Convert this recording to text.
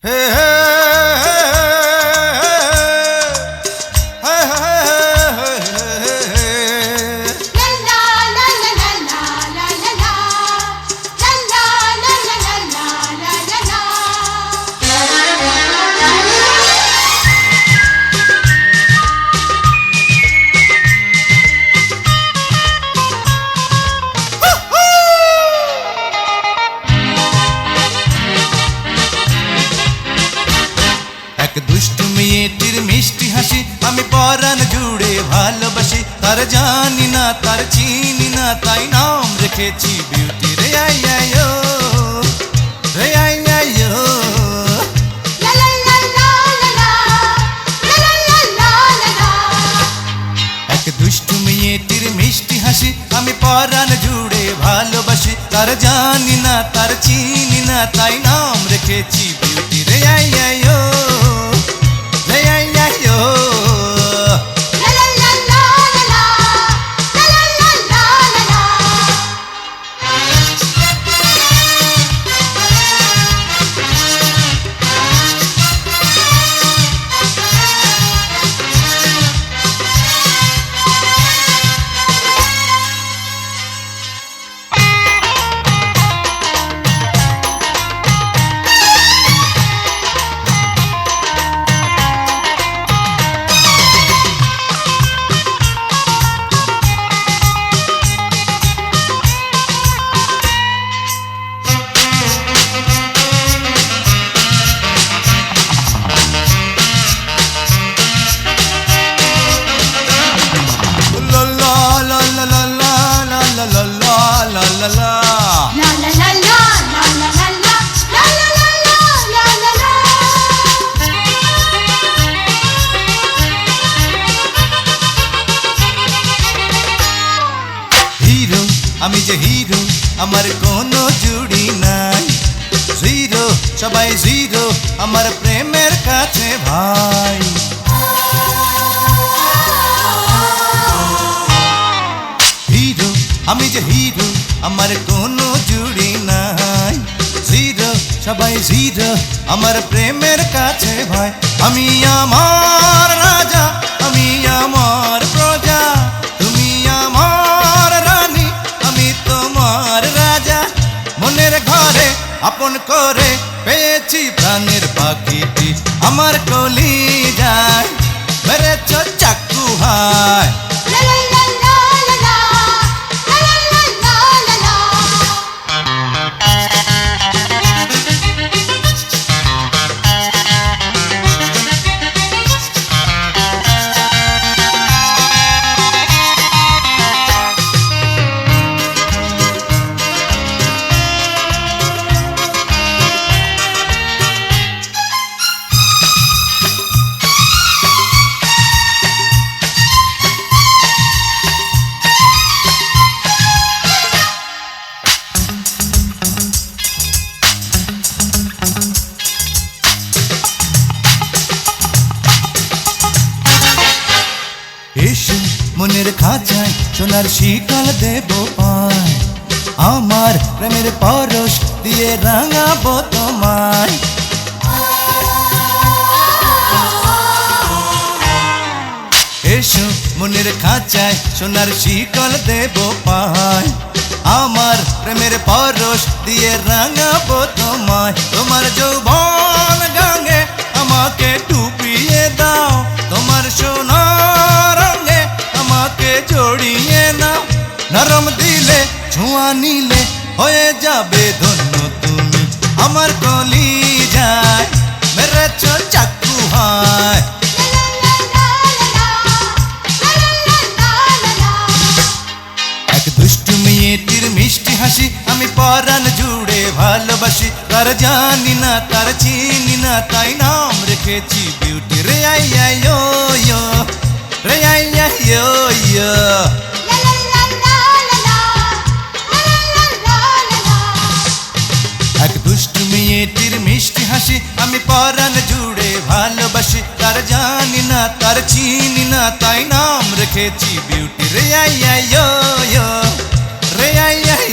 Hey, হাসি আমি পরাণ জুড়ে ভালোবাসি তার জানি না তার চিনি না তাই নাম রেখেছি বিউটি রে আই ও রে ও. এক দুষ্টু মেয়েটির মিষ্টি হাসি আমি পরাণ জুড়ে ভালোবাসি তার জানি না তার চিনি না তাই নাম রেখেছি হিরো, আমি যে হিরো, আমার কোনো জুড়ি নাই। জিরো সবাই জিরো আমার প্রেমের কাছে ভাই। হিরো, আমি যে হিরো, আমার কোনো জুড়ি নাই। জিরো সবাই জিরো আমার প্রেমের কাছে ভাই। আমি আমার রাজা, আমি আমার আপন করে পেয়েছি প্রাণের পাখিটি। আমার কলি যায় সোনার শিকল দেব পায় আমার প্রেমের পরশ দিয়ে রাঙাবো তোমায়। এসো মনের খাঁচায় সোনার শিকল দেব পায় আমার প্রেমের পরশ দিয়ে রাঙাবো তোমায়। তোমার যৌবন নরম দিলে ছোঁয়া নিলে হয়ে যাবে ধন্য তুমি আমার কলি যায় মেরেছ চাকু হয় এক দুষ্টু মেয়েটির মিষ্টি হাসি আমি পরাণ জুড়ে ভালোবাসি তার জানি না তার চিনি না তাই নাম রেখেছি বিউটি রে আই আই ও রে আই আই ও মেয়েটির মিষ্টি হাসি, আমি পরাণ জুড়ে ভালোবাসি। তার জানি না, তার চিনি না, তাই নাম রেখেছি বিউটি। রে আই আই রে আই আই